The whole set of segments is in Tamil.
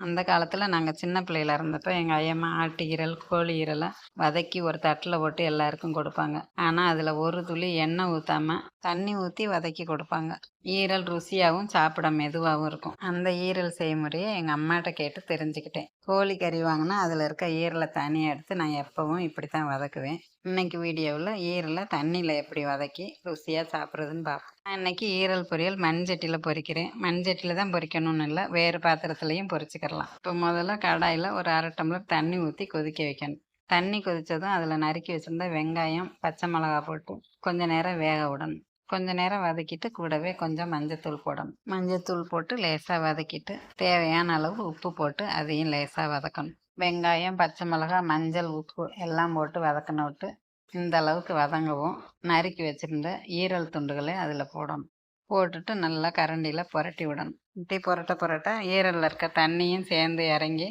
அந்த காலத்தில் நாங்கள் சின்ன பிள்ளையில இருந்தப்போ எங்கள் ஐயம்மா ஆட்டு ஈரல் கோழி ஈரலை வதக்கி ஒரு தட்டில் போட்டு எல்லாருக்கும் கொடுப்பாங்க. ஆனால் அதில் ஒரு துளி எண்ணெய் ஊற்றாம தண்ணி ஊற்றி வதக்கி கொடுப்பாங்க. ஈரல் ருசியாகவும் சாப்பிட மெதுவாகவும் இருக்கும். அந்த ஈரல் செய்முறையை எங்கள் அம்மாட்ட கேட்டு தெரிஞ்சுக்கிட்டேன். கோழி கறி வாங்கினா அதில் இருக்க ஈரலை தனியாக எடுத்து நான் எப்போவும் இப்படி தான் வதக்குவேன். இன்னைக்கு வீடியோவில் ஈரலை தண்ணியில் எப்படி வதக்கி ருசியாக சாப்பிட்றதுன்னு பார்ப்போம். நான் இன்றைக்கி ஈரல் பொரியல் மண்சட்டியில் பொரிக்கிறேன் மண்சட்டியில் தான் பொரிக்கணும்னு இல்லை வேறு பாத்திரத்துலையும் பொரிச்சுக்கிடலாம் இப்போ முதல்ல கடாயில் ஒரு அரை டம்ளர் தண்ணி ஊற்றி கொதிக்க வைக்கணும். தண்ணி கொதித்ததும் அதில் நறுக்கி வச்சுருந்த வெங்காயம் பச்சை மிளகா போட்டு கொஞ்சம் நேரம் வேக விடணும். கொஞ்ச நேரம் வதக்கிட்டு கூடவே கொஞ்சம் மஞ்சத்தூள் போடணும். மஞ்சத்தூள் போட்டு லேசாக வதக்கிட்டு தேவையான அளவு உப்பு போட்டு அதையும் லேசாக வதக்கணும். வெங்காயம் பச்சை மிளகா மஞ்சள் உப்பு எல்லாம் போட்டு வதக்கின விட்டு இந்த அளவுக்கு வதங்கவும். நறுக்கி வச்சுருந்த ஈரல் துண்டுகளை அதில் போடணும். போட்டுட்டு நல்லா கரண்டியில் புரட்டி விடணும். இப்படி புரட்ட புரட்ட ஈரலில் இருக்க தண்ணியும் சேர்ந்து இறங்கி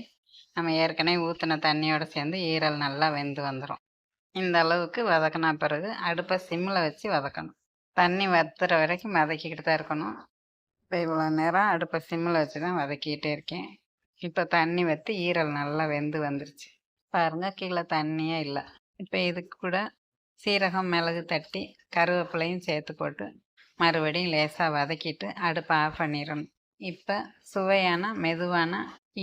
நம்ம ஏற்கனவே ஊற்றின தண்ணியோடு சேர்ந்து ஈரல் நல்லா வெந்து வந்துடும் இந்த அளவுக்கு வதக்கின பிறகு அடுப்பை சிம்மில் வச்சு வதக்கணும். தண்ணி வத்துற வரைக்கும் வதக்கிக்கிட்டு தான் இருக்கணும். இப்போ இவ்வளோ நேரம் அடுப்பை சிம்மில் வச்சு தான் வதக்கிக்கிட்டே இருக்கேன். இப்போ தண்ணி வற்றி ஈரல் நல்லா வெந்து வந்துருச்சு. பாருங்க கீழே தண்ணியே இல்லை. இப்போ இதுக்கு கூட சீரகம் மிளகு தட்டி கருவேப்பிலையும் சேர்த்து போட்டு மறுபடியும் லேசாக வதக்கிட்டு அடுப்பை ஆஃப் பண்ணிடணும். இப்போ சுவையான மெதுவான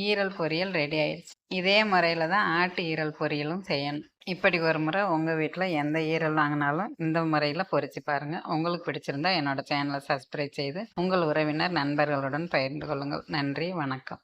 ஈரல் பொரியல் ரெடி ஆயிடுச்சு. இதே முறையில் தான் ஆட்டு ஈரல் பொரியலும் செய்யணும். இப்படி ஒரு முறை உங்கள் வீட்டில் எந்த ஈரல் வாங்கினாலும் இந்த முறையில் பொறிச்சு பாருங்கள் உங்களுக்கு பிடிச்சிருந்தா என்னோட சேனலை சப்ஸ்கிரைப் செய்து உங்கள் உறவினர் நண்பர்களுடன் பகிர்ந்து கொள்ளுங்கள். நன்றி வணக்கம்.